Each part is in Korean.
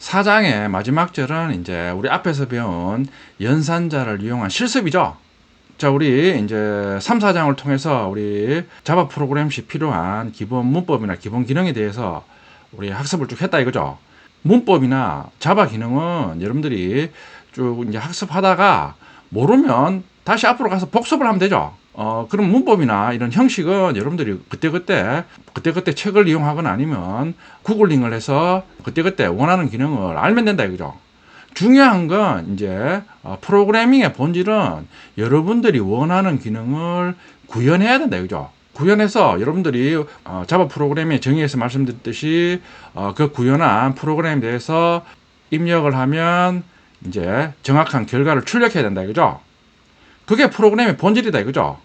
사장의 마지막 절은 이제 우리 앞에서 배운 연산자를 이용한 실습이죠. 자, 우리 이제 3, 4장을 통해서 우리 자바 프로그램 시 필요한 기본 문법이나 기본 기능에 대해서 우리 학습을 쭉 했다 이거죠. 문법이나 자바 기능은 여러분들이 쭉 이제 학습하다가 모르면 다시 앞으로 가서 복습을 하면 되죠. 어, 그럼 문법이나 이런 형식은 여러분들이 그때그때, 그때그때 책을 이용하거나 아니면 구글링을 해서 그때그때 원하는 기능을 알면 된다 이거죠. 중요한 건 이제 어, 프로그래밍의 본질은 여러분들이 원하는 기능을 구현해야 된다 이거죠. 구현해서 여러분들이 어, 자바 프로그램의 정의에서 말씀드렸듯이 어, 그 구현한 프로그램에 대해서 입력을 하면 이제 정확한 결과를 출력해야 된다 이거죠. 그게 프로그램의 본질이다 이거죠.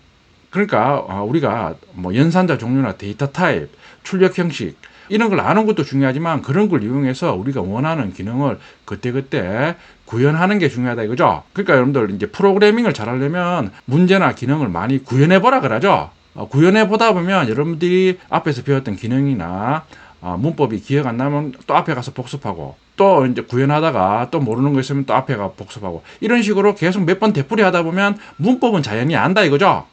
그러니까 어, 우리가 뭐 연산자 종류나 데이터 타입, 출력 형식 이런 걸 아는 것도 중요하지만 그런 걸 이용해서 우리가 원하는 기능을 그때그때 구현하는 게 중요하다 이거죠. 그러니까 여러분들 이제 프로그래밍을 잘하려면 문제나 기능을 많이 구현해 보라 그러죠. 어, 구현해 보다 보면 여러분들이 앞에서 배웠던 기능이나 어, 문법이 기억 안 나면 또 앞에 가서 복습하고 또 이제 구현하다가 또 모르는 거 있으면 또 앞에 가 복습하고 이런 식으로 계속 몇 번 되풀이 하다 보면 문법은 자연히 안다 이거죠.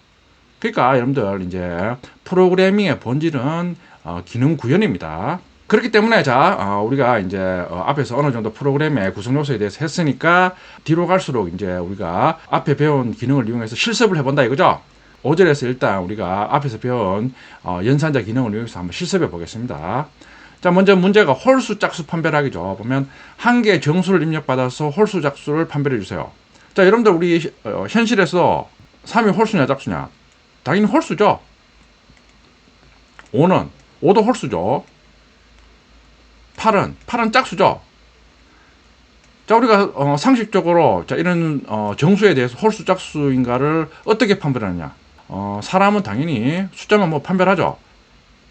그러니까 여러분들 이제 프로그래밍의 본질은 어, 기능 구현입니다. 그렇기 때문에 자 어, 우리가 이제 어, 앞에서 어느 정도 프로그램의 구성 요소에 대해서 했으니까 뒤로 갈수록 이제 우리가 앞에 배운 기능을 이용해서 실습을 해본다 이거죠. 5절에서 일단 우리가 앞에서 배운 어, 연산자 기능을 이용해서 한번 실습해 보겠습니다. 자, 먼저 문제가 홀수 짝수 판별하기죠. 보면 한 개의 정수를 입력받아서 홀수 짝수를 판별해 주세요. 자, 여러분들 우리 어, 현실에서 3이 홀수냐 짝수냐? 당연히 홀수죠. 5는 5도 홀수죠. 8은 8은 짝수죠. 자, 우리가 어, 상식적으로 자, 이런 어, 정수에 대해서 홀수 짝수인가를 어떻게 판별하느냐? 어, 사람은 당연히 숫자만 뭐 판별하죠.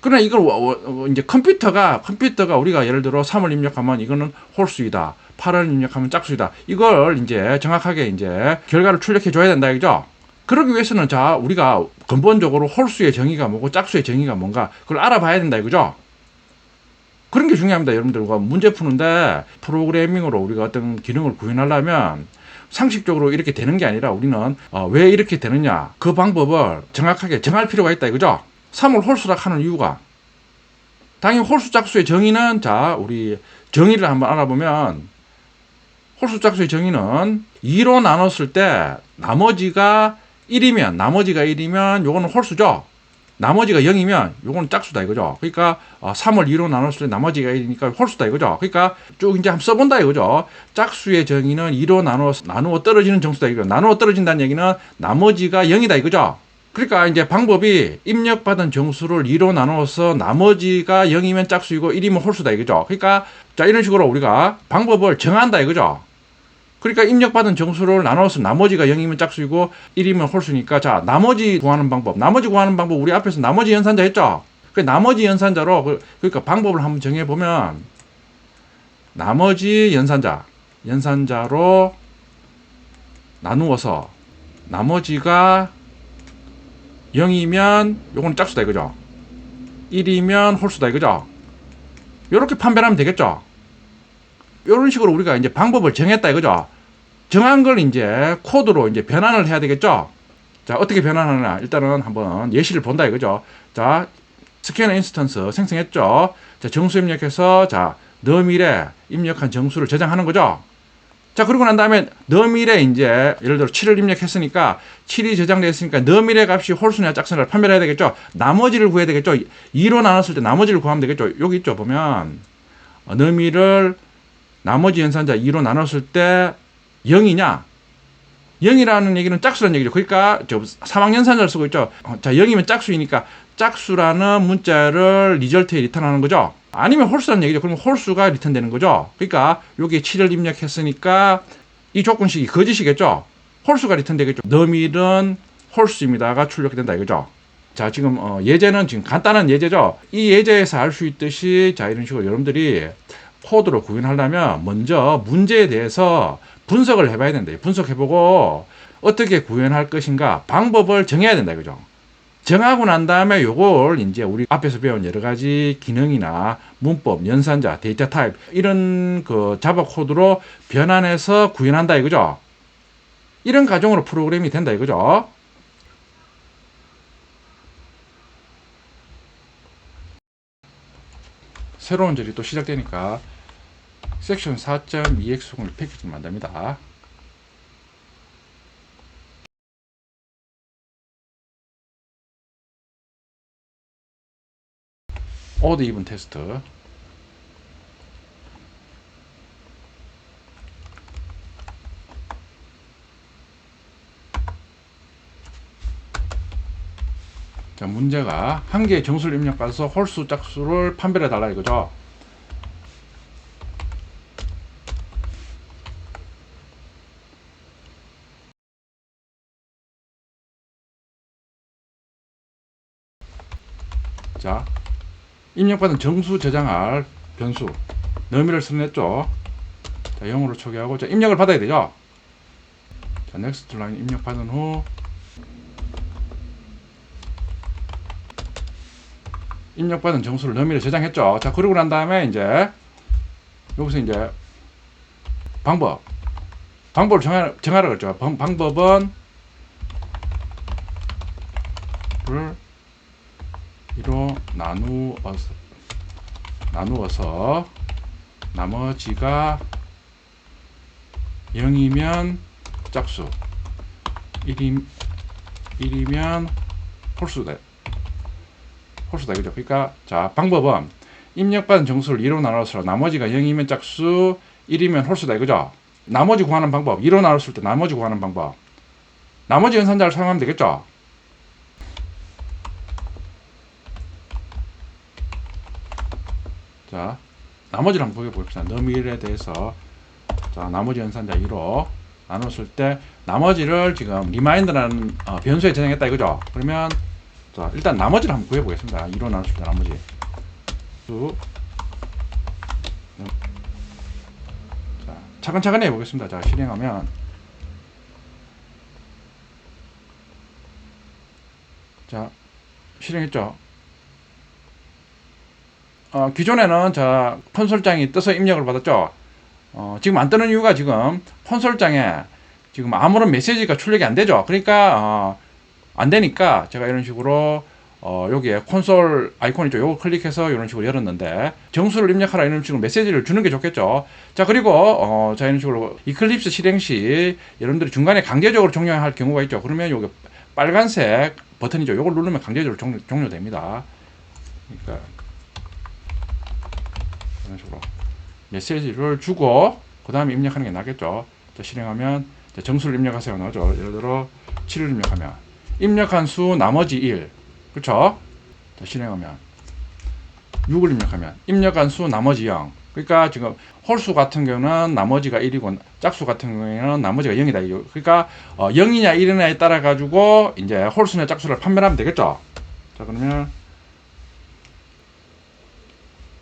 그러나 이걸 어, 이제 컴퓨터가 컴퓨터가 우리가 예를 들어 3을 입력하면 이거는 홀수이다. 8을 입력하면 짝수이다. 이걸 이제 정확하게 이제 결과를 출력해 줘야 된다 이죠. 그러기 위해서는 자 우리가 근본적으로 홀수의 정의가 뭐고 짝수의 정의가 뭔가 그걸 알아봐야 된다 이거죠. 그런 게 중요합니다. 여러분들과 문제 푸는데 프로그래밍으로 우리가 어떤 기능을 구현하려면 상식적으로 이렇게 되는 게 아니라 우리는 어, 왜 이렇게 되느냐 그 방법을 정확하게 정할 필요가 있다 이거죠. 3을 홀수라 하는 이유가 당연히 홀수 짝수의 정의는 자 우리 정의를 한번 알아보면 홀수 짝수의 정의는 2로 나눴을 때 나머지가 1이면 나머지가 1이면 요거는 홀수죠. 나머지가 0이면 요거는 짝수다 이거죠. 그러니까 3을 어, 2로 나눴을 때 나머지가 1이니까 홀수다 이거죠. 그러니까 쭉 이제 한번 써본다 이거죠. 짝수의 정의는 2로 나누어 나누어 떨어지는 정수다 이거. 나누어 떨어진다는 얘기는 나머지가 0이다 이거죠. 그러니까 이제 방법이 입력받은 정수를 2로 나누어서 나머지가 0이면 짝수이고 1이면 홀수다 이거죠. 그러니까 자 이런 식으로 우리가 방법을 정한다 이거죠. 그러니까 입력받은 정수를 나눠서 나머지가 0이면 짝수이고 1이면 홀수니까 자 나머지 구하는 방법. 나머지 구하는 방법 우리 앞에서 나머지 연산자 했죠? 그 나머지 연산자로 그, 그러니까 방법을 한번 정해 보면 나머지 연산자 연산자로 나누어서 나머지가 0이면 요건 짝수다 이거죠? 1이면 홀수다 이거죠? 이렇게 판별하면 되겠죠 이런 식으로 우리가 이제 방법을 정했다 이거죠. 정한 걸 이제 코드로 이제 변환을 해야 되겠죠. 자, 어떻게 변환하느냐. 일단은 한번 예시를 본다 이거죠. 자, 스캐너 인스턴스 생성했죠. 자, 정수 입력해서 자, 너밀에 입력한 정수를 저장하는 거죠. 자, 그러고 난 다음에 너밀에 이제 예를 들어 7을 입력했으니까 7이 저장되어 있으니까 너밀의 값이 홀수냐 짝수냐를 판별해야 되겠죠. 나머지를 구해야 되겠죠. 2로 나눴을 때 나머지를 구하면 되겠죠. 여기 있죠. 보면 너밀을 나머지 연산자 2로 나눴을 때 0이냐? 0이라는 얘기는 짝수라는 얘기죠. 그러니까 저 사망 연산자를 쓰고 있죠. 어, 자, 0이면 짝수이니까 짝수라는 문자를 리절트에 리턴하는 거죠. 아니면 홀수라는 얘기죠. 그러면 홀수가 리턴되는 거죠. 그러니까 여기에 7을 입력했으니까 이 조건식이 거짓이겠죠. 홀수가 리턴되겠죠. 너밀은 홀수입니다가 출력된다 이거죠. 자, 지금 어, 예제는 지금 간단한 예제죠. 이 예제에서 알 수 있듯이 자, 이런 식으로 여러분들이 코드로 구현하려면 먼저 문제에 대해서 분석을 해봐야 된다. 분석해보고 어떻게 구현할 것인가 방법을 정해야 된다. 그죠? 정하고 난 다음에 요걸 이제 우리 앞에서 배운 여러 가지 기능이나 문법, 연산자, 데이터 타입 이런 그 자바 코드로 변환해서 구현한다 이거죠. 이런 과정으로 프로그램이 된다 이거죠. 새로운 절이 또 시작되니까 섹션 4.2x을 패키지를 만듭니다. 오드 이븐 테스트 자 문제가 한 개의 정수를 입력해서 홀수 짝수를 판별해 달라 이거죠. 자 입력받은 정수 저장할 변수 너미를 선택했죠. 자 0으로 초기하고 자 입력을 받아야 되죠. 자 넥스트 라인 입력받은 후 입력받은 정수를 너미를 저장했죠. 자 그러고 난 다음에 이제 여기서 이제 방법. 방법을 정하, 정하라 그랬죠. 방, 방법은 를 2로 나누어서 나누어서 나머지가 0이면 짝수 1이, 1이면 홀수다 홀수다. 그죠? 그러니까 자 방법은 입력받은 정수를 2로 나눠서 나머지가 0이면 짝수 1이면 홀수다. 이거죠? 나머지 구하는 방법. 2로 나눴을 때 나머지 구하는 방법. 나머지 연산자를 사용하면 되겠죠? 자, 나머지를 한번 보여봅시다. 너밀에 대해서. 자, 나머지 연산자 2로 나눴을 때 나머지를 지금 리마인드라는 어, 변수에 저장했다. 이거죠. 그러면 자, 일단 나머지를 한번 구해보겠습니다. 2로 나눴을 때 나머지 수 자, 차근차근 해보겠습니다. 자, 실행하면 자, 실행했죠. 어, 기존에는 자 콘솔장이 떠서 입력을 받았죠. 어, 지금 안 뜨는 이유가 지금 콘솔장에 지금 아무런 메시지가 출력이 안 되죠. 그러니까 어, 안 되니까 제가 이런 식으로 어, 여기에 콘솔 아이콘 있죠. 요거 클릭해서 이런 식으로 열었는데 정수를 입력하라 이런 식으로 메시지를 주는 게 좋겠죠. 자 그리고 어, 자 이런 식으로 이클립스 실행 시 여러분들이 중간에 강제적으로 종료할 경우가 있죠. 그러면 요게 빨간색 버튼이죠. 요걸 누르면 강제적으로 종료, 종료됩니다. 그러니까 이런 식으로 메시지를 주고 그 다음에 입력하는 게 낫겠죠. 자, 실행하면 자, 정수를 입력하세요 나오죠. 예를 들어 7을 입력하면 입력한 수 나머지 1 그렇죠? 자, 실행하면 6을 입력하면 입력한 수 나머지 0 그러니까 지금 홀수 같은 경우는 나머지가 1이고 짝수 같은 경우에는 나머지가 0이다. 이거. 그러니까 어, 0이냐 1이냐에 따라 가지고 이제 홀수냐 짝수를 판별하면 되겠죠. 자 그러면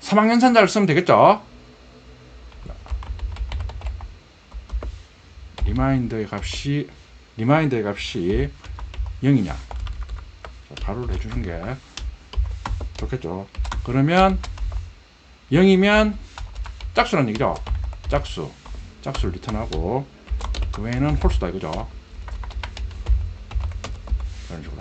3학년 산자를 쓰면 되겠죠. 리마인드의 값이 리마인드의 값이 0이냐 바로 해주는 게 좋겠죠. 그러면 0이면 짝수란 얘기죠. 짝수 짝수를 리턴하고 그 외에는 홀수다 이거죠. 이런 식으로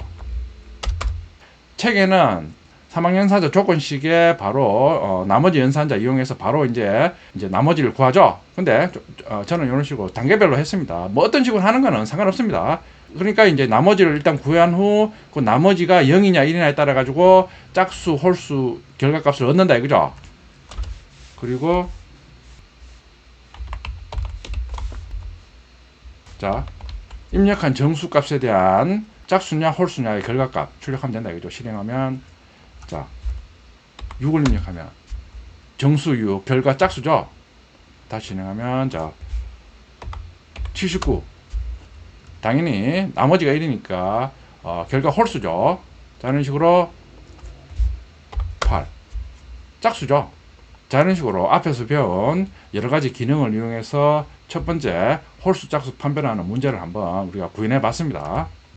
책에는 3학년 연산자 조건식에 바로 어, 나머지 연산자 이용해서 바로 이제 이제 나머지를 구하죠. 근데 어, 저는 이런 식으로 단계별로 했습니다. 뭐 어떤 식으로 하는 거는 상관없습니다. 그러니까 이제 나머지를 일단 구한 후 그 나머지가 0이냐 1이냐에 따라 가지고 짝수, 홀수 결과값을 얻는다 이거죠. 그리고 자 입력한 정수 값에 대한 짝수냐 홀수냐의 결과값 출력하면 된다 이거죠. 실행하면 자 6을 입력하면 정수 6 결과 짝수죠. 다시 진행하면 자 79. 당연히 나머지가 1이니까 어, 결과 홀수죠. 자 이런 식으로 8 짝수죠. 자 이런 식으로 앞에서 배운 여러 가지 기능을 이용해서 첫 번째 홀수 짝수 판별하는 문제를 한번 우리가 구현해 봤습니다.